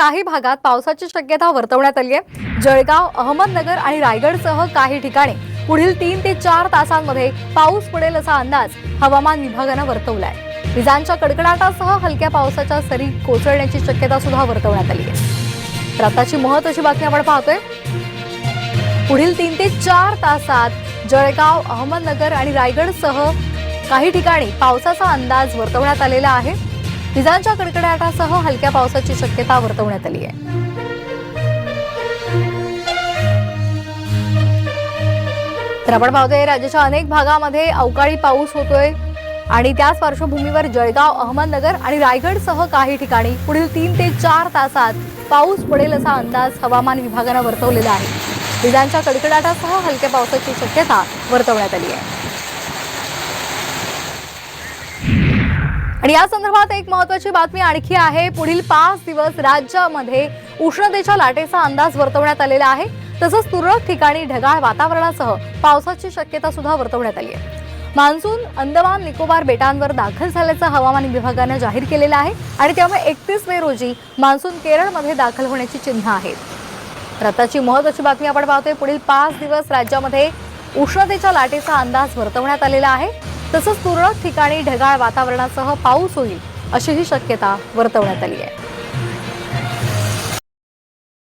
काही भागात पावसाची शक्यता वर्तवण्यात आली आहे. जळगाव अहमदनगर आणि रायगडसह काही ठिकाणी पुढील तीन ते चार तासांमध्ये पाऊस पडेल असा अंदाज हवामान विभागानं वर्तवलाय. विजांच्या कडकडाटासह हलक्या पावसाच्या सरी कोसळण्याची शक्यता सुद्धा वर्तवण्यात आली आहे. तर आताची महत्वाची बातमी आपण पाहतोय. पुढील तीन ते चार तासात जळगाव अहमदनगर आणि रायगडसह काही ठिकाणी पावसाचा अंदाज वर्तवण्यात आलेला आहे. विजांच्या कडकडाटासह हलक्या पावसाची शक्यता वर्तवण्यात आली आहे. तर आपण पाहतोय राज्याच्या अनेक भागामध्ये अवकाळी पाऊस होतोय आणि त्याच पार्श्वभूमीवर जळगाव अहमदनगर आणि रायगडसह काही ठिकाणी पुढील तीन ते चार तासात पाऊस पडेल असा अंदाज हवामान विभागानं वर्तवलेला आहे. विजांच्या कडकडाटासह हलक्या पावसाची शक्यता वर्तवण्यात आली आहे. आणि या संदर्भात एक महत्वाची बातमी आणखी आहे. पुढील पाच दिवस राज्यामध्ये उष्णतेच्या लाटेचा अंदाज वर्तवण्यात आलेला आहे. तसंच तुरळक ठिकाणी ढगाळ वातावरणासह पावसाची शक्यता सुद्धा वर्तवण्यात आली आहे. मान्सून अंदमान निकोबार बेटांवर दाखल झाल्याचं हवामान विभागानं जाहीर केलेलं आहे आणि त्यामुळे एकतीस मे रोजी मान्सून केरळमध्ये दाखल होण्याची चिन्ह आहेत. तर आताची महत्वाची बातमी आपण पाहतोय. पुढील पाच दिवस राज्यामध्ये उष्णतेच्या लाटेचा अंदाज वर्तवण्यात आलेला आहे. तसंच तुरळक ठिकाणी ढगाळ वातावरणासह पाऊस होईल अशीही शक्यता वर्तवण्यात आली आहे.